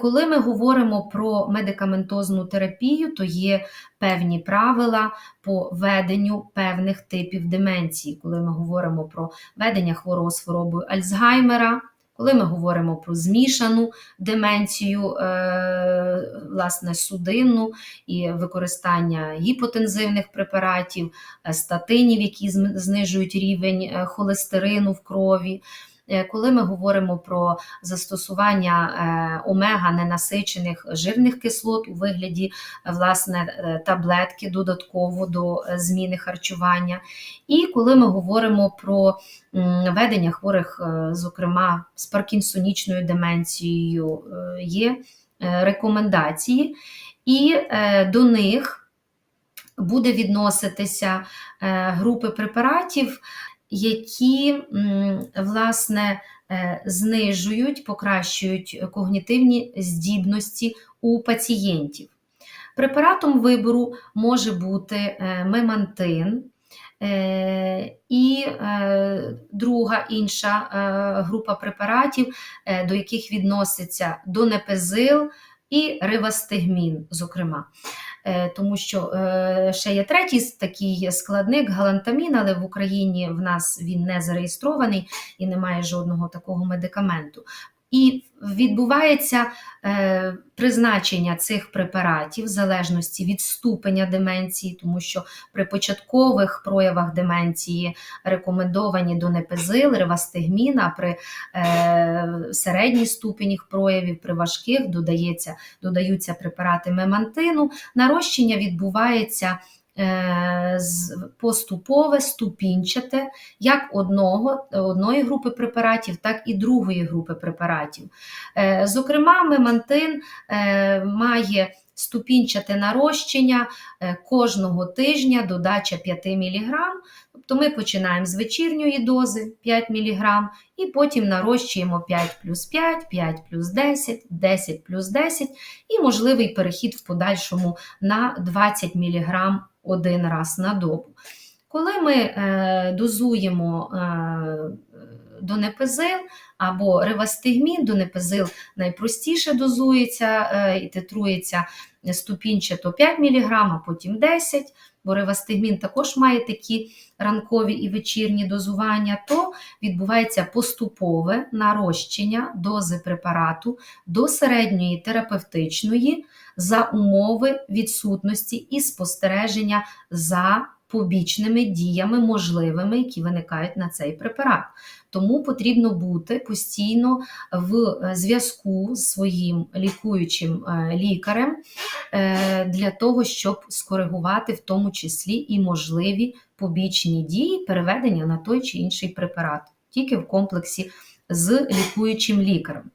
Коли ми говоримо про медикаментозну терапію, то є певні правила по веденню певних типів деменції. Коли ми говоримо про ведення хворого з хворобою Альцгаймера, коли ми говоримо про змішану деменцію, е, власне, судинну і використання гіпотензивних препаратів, е, статинів, які знижують рівень е, холестерину в крові. Е, Коли ми говоримо про застосування е, омега ненасичених жирних кислот у вигляді е, власне таблетки додатково до зміни харчування, і коли ми говоримо про ведення хворих, зокрема з паркінсонічною деменцією, є рекомендації, і до них буде відноситися групи препаратів, які власне е, знижують, покращують когнітивні здібності у пацієнтів. Препаратом вибору може бути е, мемантин. Е, І друга інша група препаратів, до яких відноситься донепезил і ривастигмін, зокрема. Е, Тому що е, ще є третій такий складник галантамін, але в Україні в нас він не зареєстрований і немає жодного такого медикаменту. І відбувається е, призначення цих препаратів в залежності від ступеня деменції, тому що при початкових проявах деменції рекомендовані донепезил, ревастигмін, а при е, середній ступені проявів, при важких додається, додаються препарати мемантину. Нарощення відбувається поступове, ступінчате, як одного, одної групи препаратів, так і другої групи препаратів. Е, Зокрема, мемантин е, має ступінчате нарощення е, кожного тижня, додача 5 мг. Тобто ми починаємо з вечірньої дози 5 мг, і потім нарощуємо 5 плюс 5, 5 плюс 10, 10 плюс 10 і можливий перехід в подальшому на 20 мг один раз на добу. Коли ми е, дозуємо е, донепезил або ревастигмін, донепезил найпростіше дозується е, і титрується ступінчато 5 мг, а потім 10, бо ревастигмін також має такі ранкові і вечірні дозування, то відбувається поступове нарощення дози препарату до середньої терапевтичної за умови відсутності і спостереження за побічними діями можливими, які виникають на цей препарат. Тому потрібно бути постійно в е, зв'язку з своїм лікуючим е, лікарем е, для того, щоб скоригувати в тому числі і можливі побічні дії переведення на той чи інший препарат, тільки в комплексі з лікуючим лікарем.